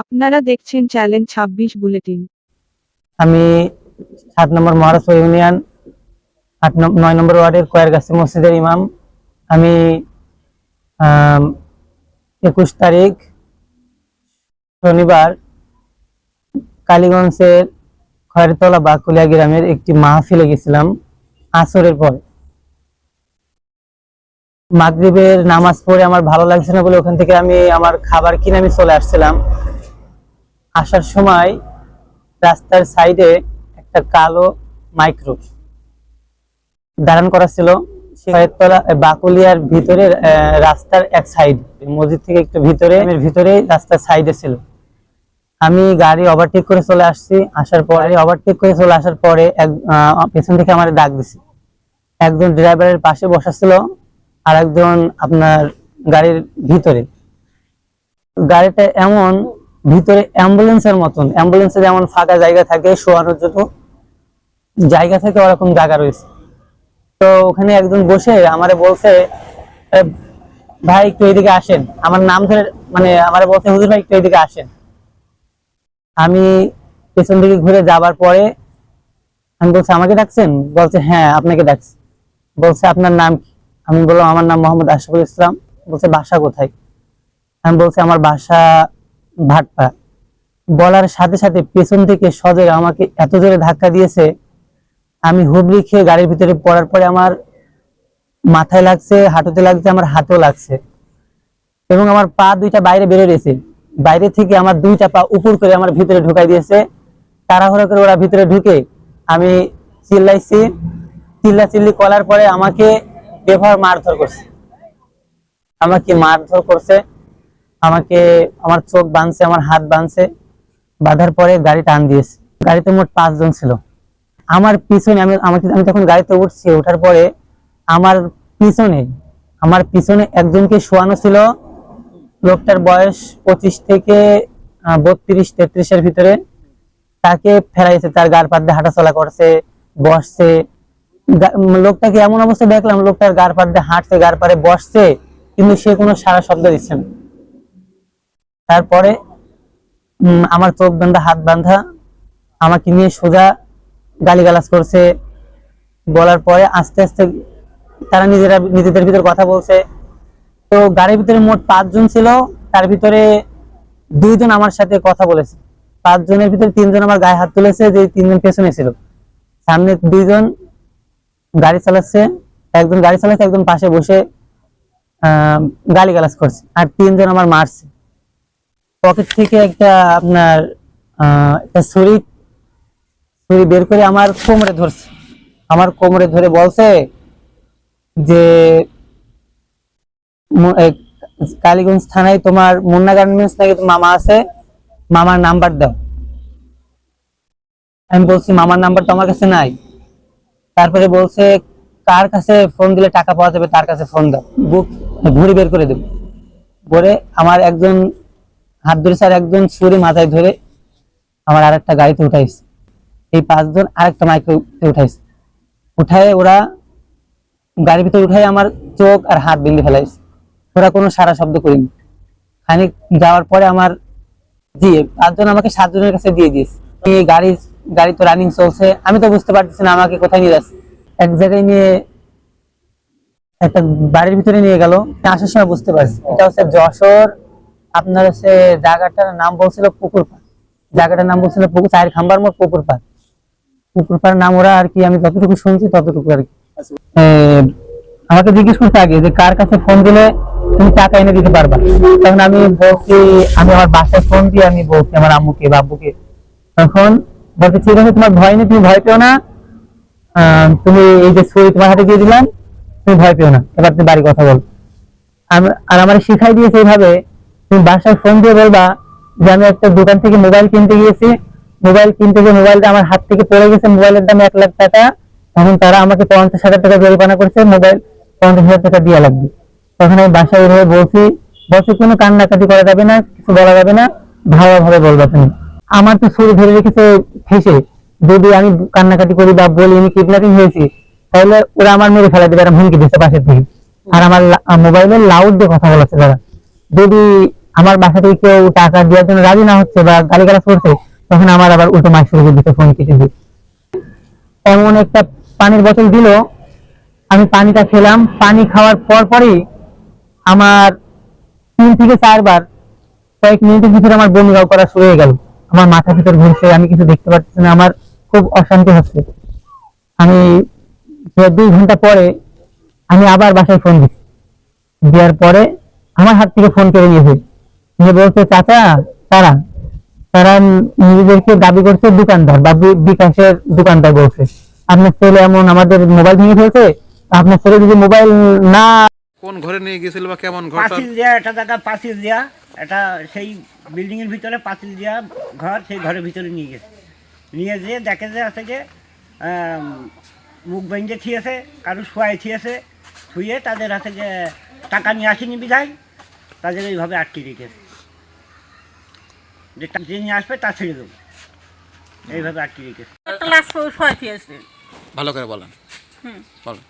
আপনারা দেখছেন চ্যালেঞ্জ ছাব্বিশ বুলেটিন। আমি সাত নম্বর মহারাষ্ট্র ইউনিয়ন, আট নয় নম্বর ওয়ার্ডের কয়ারগাছি মসজিদের ইমাম। আমি, একুশ তারিখ শনিবার কালীগঞ্জের খয়েরতলা বাকুলিয়া গ্রামের একটি মাহফিলে গেছিলাম আসরের পর। মাগরিবের নামাজ পড়ে আমার ভালো লাগছে না বলে ওখান থেকে আমি আমার খাবার কিনে আমি চলে আসছিলাম। আসার সময় রাস্তার সাইডে একটা কালো মাইক্রো দাঁড়ান করা ছিল। বাকুলিয়ার ভিতরে রাস্তার এক সাইড, মসজিদ থেকে একটু ভিতরে ভিতরে রাস্তার সাইডে ছিল। আমি গাড়ি ওভারটেক করে চলে আসছি। আসার পরে ওভারটেক করে চলে আসার পরে এক পেছন থেকে আমার ডাক দিছি। একজন ড্রাইভারের পাশে বসা ছিল আর একজন আপনার গাড়ির ভিতরে। গাড়িটা এমন ভিতরে অ্যাম্বুলেন্সের মতন। অ্যাম্বুলেন্সে যেমন ফাঁকা জায়গা থাকে, শোয়ানোর জন্য জায়গা থেকে, ওরকম জায়গা রয়েছে। তো ওখানে একজন বসে আমারে বলছে ভাই, একটু এদিকে আসেন। আমার নাম ধরে মানে আমারে বলছে, হুজুর ভাই, একটু এদিকে আসেন। আমি পেছন দিকে ঘুরে যাবার পরে আমি বলছি, আমাকে ডাকছেন? বলছে হ্যাঁ আপনাকে ডাকছি। বলছে, আপনার নাম কি? আমি বললাম, আমার নাম মোহাম্মদ আশরাফুল ইসলাম। বলছে, বাসা কোথায়? আমি বলছি, আমার বাসা ভাটপা বলার সাথে সাথে পেছন থেকে সজোরে আমাকে এত জোরে ধাক্কা দিয়েছে, আমি হুবড়ি খেয়ে গাড়ির ভিতরে পড়ার পরে আমার মাথায় লাগছে, হাঁটুতে লাগছে, আমার হাতেও লাগছে। এবং আমার পা দুইটা বাইরে বেরো রয়েছে বাইরে থেকে আমার দুইটা পা উপর করে আমার ভিতরে ঢুকাই দিয়েছে। তাড়াহুড়ো করে ওরা ভিতরে ঢুকে আমি চিল্লাইছি। চিল্লা চিল্লি করার পরে আমাকে বেভার মারধর করছে। আমাকে মারধর করছে। আমাকে, আমার চোখ বাঁধছে, আমার হাত বাঁধছে। বাঁধার পরে গাড়ি টান দিয়েছে। গাড়িতে মোট পাঁচজন ছিল। আমার পিছনে, আমি, আমাকে, আমি তখন গাড়িতে উঠছি, ওঠার পরে আমার পিছনে আমার পিছনে একজনকে শোয়ানো ছিল। লোকটার বয়স পঁচিশ থেকে বত্রিশ, তেত্রিশের ভিতরে। তাকে ফেরাইছে তার গার পাত দিয়ে হাঁটাচলা করছে, বসছে। লোকটাকে এমন অবস্থা দেখলাম, লোকটার গার পাত দিয়ে হাঁটছে গার পারে বসছে, কিন্তু সে কোনো সারা শব্দ দিচ্ছে না। তারপরে আমার চোখ বান্ধা, হাত বান্ধা, আমাকে নিয়ে সোজা গালিগালাজ করছে। বলার পরে আস্তে আস্তে তারা নিজেরা, নিজেদের ভিতর কথা বলছে। তো গাড়ির ভিতরে মোট পাঁচজন ছিল, তার ভিতরে দুইজন আমার সাথে কথা বলেছে। পাঁচজনের ভিতরে তিনজন আমার গায়ে হাত তুলেছে, যে তিনজন পেছনে ছিল। সামনে দুইজন গাড়ি চালাচ্ছে, একজন গাড়ি চালাচ্ছে, একজন পাশে বসে গালিগালাজ করছে। আর তিনজন আমার মারছে। পকেট থেকে একটা আপনার একটা ছুরি ছুরি বের করে আমার কোমরে ধরছে। আমার কোমরে ধরে বলছে যে কালীগঞ্জ থানায় তোমার মুন্না গার্মেন্টস নাকি মামা আছে? মামার নাম্বার দাও। আমি বলছি, মামার নাম্বার তো আমার কাছে নাই। তারপরে বলছে, কার কাছে ফোন দিলে টাকা পাওয়া যাবে তার কাছে ফোন দাও। বুক ঘুরে বের করে দেবো। বলে আমার একজন হাত স্যার একজন ছুরি মাথায় ধরে আমার আরেকটা গাড়িতে উঠাইছে। এই পাঁচজন আরেকটা মাইকে উঠাইছে। উঠায় ওরা গাড়ির ভিতরে উঠাই আমার চোখ আর হাত বেঁধে ফেলাইছে। ওরা কোনো সারা শব্দ করিনি। খানিক যাওয়ার পরে আমার জি, পাঁচজন আমাকে সাতজনের কাছে দিয়ে দিয়েছে। এই গাড়ি গাড়ি তো রানিং চলছে। আমি তো বুঝতে পারতেছি না আমাকে কোথায় নিয়ে যাচ্ছে। এক জায়গায় নিয়ে একটা বাড়ির ভিতরে নিয়ে গেল। আসার সময় বুঝতে পারছি। এটা হচ্ছে যশোর আপনার হচ্ছে জায়গাটার নাম বলছিল পুকুর পাড়। জায়গাটার নাম বলছিল পুকুর, চায়ের খাম্বার মোড় পুকুর পাড়। পুকুর পাড় নাম ওরা আর কি, আমি যতটুকু শুনছি ততটুকু আর কি। আমাকে জিজ্ঞেস করতে আগে যে কার কাছে ফোন দিলে তুমি টাকা এনে দিতে পারবা? তখন আমি বলছি, আমি আমার বাসায় ফোন দিয়ে আমি বলছি আমার আম্মুকে বাব্বুকে তখন বলতে ঠিক আছে, তোমার ভয় নেই, তুমি ভয় পেও না। তুমি এই যে ছুরি তোমার হাতে দিয়ে দিলাম, তুমি ভয় পেও না। এবার তুমি বাড়ি কথা বল। আর আমার শিখাই দিয়েছে এইভাবে তুমি বাসায় ফোন দিয়ে বলবা যে আমি একটা দোকান থেকে মোবাইল কিনতে গিয়েছি। মোবাইল কিনতে গিয়ে মোবাইলটা আমার হাত থেকে পড়ে গেছে মোবাইলের দাম এক লাখ টাকা। তখন তারা আমাকে পঞ্চাশ হাজার টাকা জরিমানা করছে মোবাইল পঞ্চাশ হাজার টাকা দেওয়া লাগবে। তখন আমি বাসায় এভাবে বলছি বলছি কোনো কান্নাকাটি করা যাবে না, কিছু বলা যাবে না, ভালোভাবে বলবা তুমি। আমার তো ছুরি ধরে রেখেছে ফেসে যদি আমি কান্নাকাটি করি বা বলি আমি কিডন্যাপিং হয়েছি, তাহলে ওরা আমার মেরে ফেলা দেবে, আর হুমকি দিচ্ছে পাশের থেকে। আর আমার মোবাইলে লাউড দিয়ে কথা বলাচ্ছে তারা। যদি আমার বাসা থেকে কেউ টাকা দেওয়ার জন্য রাজি না হচ্ছে বা গালিগালাজ করছে, তখন আমার আবার উল্টো মাস করে দিতে ফোন কেটে দিই। এমন একটা পানির বোতল দিল, আমি পানিটা খেলাম। পানি খাওয়ার পর পরই আমার তিন থেকে চারবার কয়েক মিনিটের ভিতরে আমার বমি করা শুরু হয়ে গেল। আমার মাথা ভিতর ঘুরছে, আমি কিছু দেখতে পাচ্ছি না, আমার খুব অশান্তি হচ্ছে। আমি দুই ঘণ্টা পরে আমি আবার বাসায় ফোন দিচ্ছি। দেওয়ার পরে আমার হাত থেকে ফোন কেড়ে নিয়েছে। নিয়ে বলছে চাচা তারা তারা নিজেদেরকে দাবি করছে দোকানদার বা বিকাশের দোকানদার বলছে। আপনার ছেলে এমন আমাদের মোবাইল ভেঙে ফেলছে? আপনার ছেলে যদি মোবাইল না কোন ঘরে নিয়ে গেছিল বা কেমন ঘরটা? পাঁচিল দেওয়া একটা জায়গা পাঁচিল এটা সেই বিল্ডিং এর ভিতরে পাঁচিল দেওয়া ঘর সেই ঘরের ভিতরে নিয়ে গেছে। নিয়ে যেয়ে দেখে যে আছে যে মুখ বেঞ্জে থিয়েছে কারও শোয়াই থিয়েছে থুয়ে তাদের হাতে যে টাকা নিয়ে আসেনি বিধায় তাদের এইভাবে আটকে রেখেছে। যে টা- যে নিয়ে আসবে তা ছেড়ে দেবো। এইভাবে আটকে রেখেছে একটা লাশ শোয়া দিয়েছে ভালো করে বলেন। বলেন।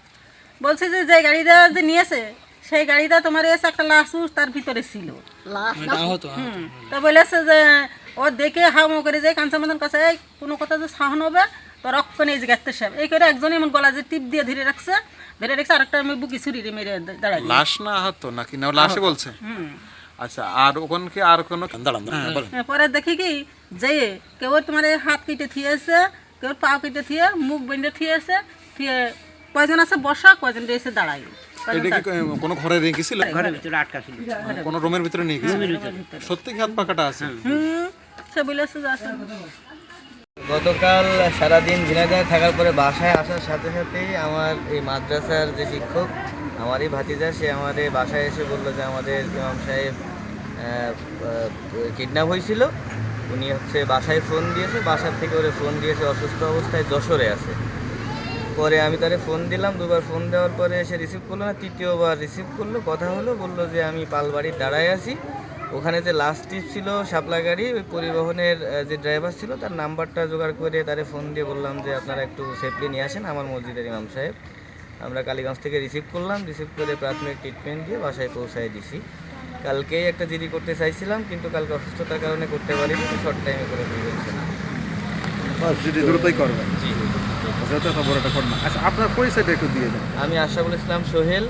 বলছে যে যে গাড়িটা যে নিয়েছে সেই গাড়িটা তোমার এসে একটা লাশ তার ভিতরে ছিল। তা বলেছে যে ও দেখে হামো করে যে কাঞ্চা কাছে "এই, কোনো কথা যে সাহন হবে তো রক্ষণ এই যে গাছতে সাহেব এই করে একজন এমন গলা যে টিপ দিয়ে ধরে রাখছে ধরে রাখছে আরেকটা আমি বুকি ছুরি মেরে দাঁড়াই লাশ না আহত নাকি? না লাশে বলছে? হুম। আচ্ছা আর ওখানে কি আর কোনো দাঁড়ান হ্যাঁ। বলেন পরে দেখি কি যে কেউ তোমার এই হাত কেটে থিয়েছে কেউ পা কেটে থিয়ে মুখ বেঁধে থিয়েছে থিয়ে কয়জন আছে বসা কয়জন এসে দাঁড়াই। কোন কোনো ঘরে রেখেছিল ঘরের ভিতরে আটকা ছিল। কোন রুমের ভিতরে নিয়ে গেছিল সত্যি কি হাত পাকাটা আছে? হুম সে বলেছে যে আছে। গতকাল সারাদিন ঝিনাইদহে থাকার পরে বাসায় আসার সাথে সাথেই আমার এই মাদ্রাসার যে শিক্ষক, আমারই ভাতিজা, সে আমাদের বাসায় এসে বলল যে আমাদের ইমাম সাহেব কিডন্যাপ হয়েছিল। উনি হচ্ছে বাসায় ফোন দিয়েছে, বাসার থেকে ওরে ফোন দিয়েছে, অসুস্থ অবস্থায় যশোরে আছে। পরে আমি তারে ফোন দিলাম, দুবার ফোন দেওয়ার পরে সে রিসিভ করল না, তৃতীয়বার রিসিভ করল। কথা হলো, বলল যে আমি পালবাড়ির দাঁড়ায় আছি। ওখানে যে লাস্ট টিপ ছিল শাপলা গাড়ি ওই পরিবহনের যে ড্রাইভার ছিল তার নাম্বারটা জোগাড় করে তারে ফোন দিয়ে বললাম যে আপনারা একটু সেফলি নিয়ে আসেন আমার মসজিদের ইমাম সাহেব। আমরা কালীগঞ্জ থেকে রিসিভ করলাম রিসিভ করে প্রাথমিক ট্রিটমেন্ট দিয়ে বাসায় পৌঁছায় দিছি। কালকেই একটা জিডি করতে চাইছিলাম কিন্তু কালকে অসুস্থতার কারণে করতে পারিনি শর্ট টাইমে করে দিয়ে দ্রুতই করবেন জি। আচ্ছা আপনার পরিচয়টা একটু দিয়ে দেন? আমি আশাফুল ইসলাম সোহেল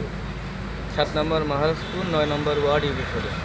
সাত নম্বর মহারাজপুর নয় নম্বর ওয়ার্ড ইউপি সদস্য।